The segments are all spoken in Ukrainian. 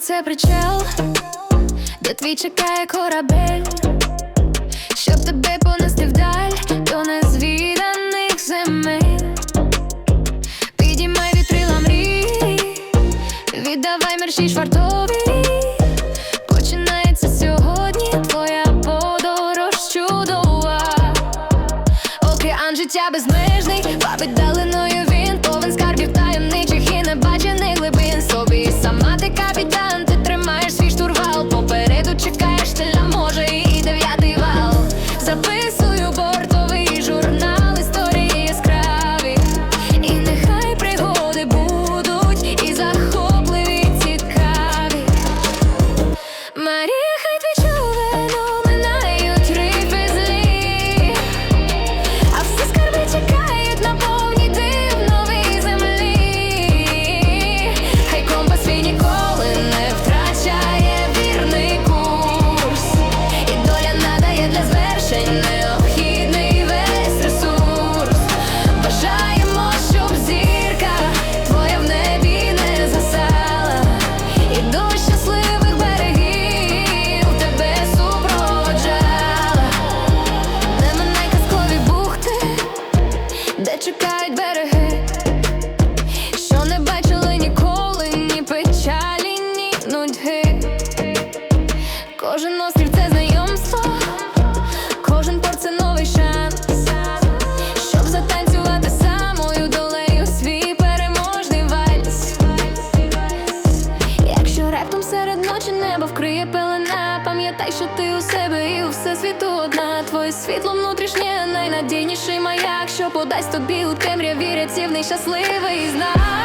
це причал, де твій чекає корабель, щоб тебе понести вдаль до незвіданих земель. Підіймай вітрила мрій, віддавай мерші швартові. Починається сьогодні твоя подорож чудова. Океан життя безмежний, бабить далиною де чекають береги, що не бачили ніколи ні печалі, ні нудьги. Кожен острів це знайомство, кожен порт це новий шанс, щоб затанцювати самою долею свій переможний вальс. Якщо раптом серед ночі небо вкриє пелена, пам'ятай, що ти у себе і у всесвіту одна. Твоє світло внутрішнє найнадійніший маяк, що подасть тобі у темряві рятівний щасливий знак.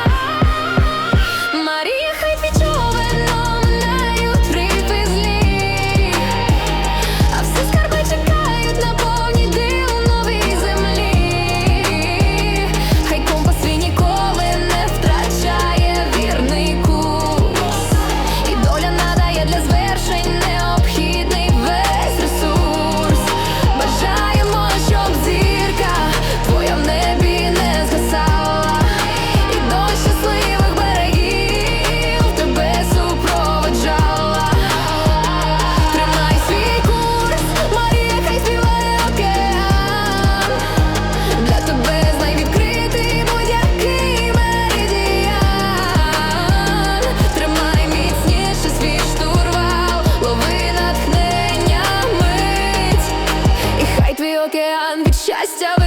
I still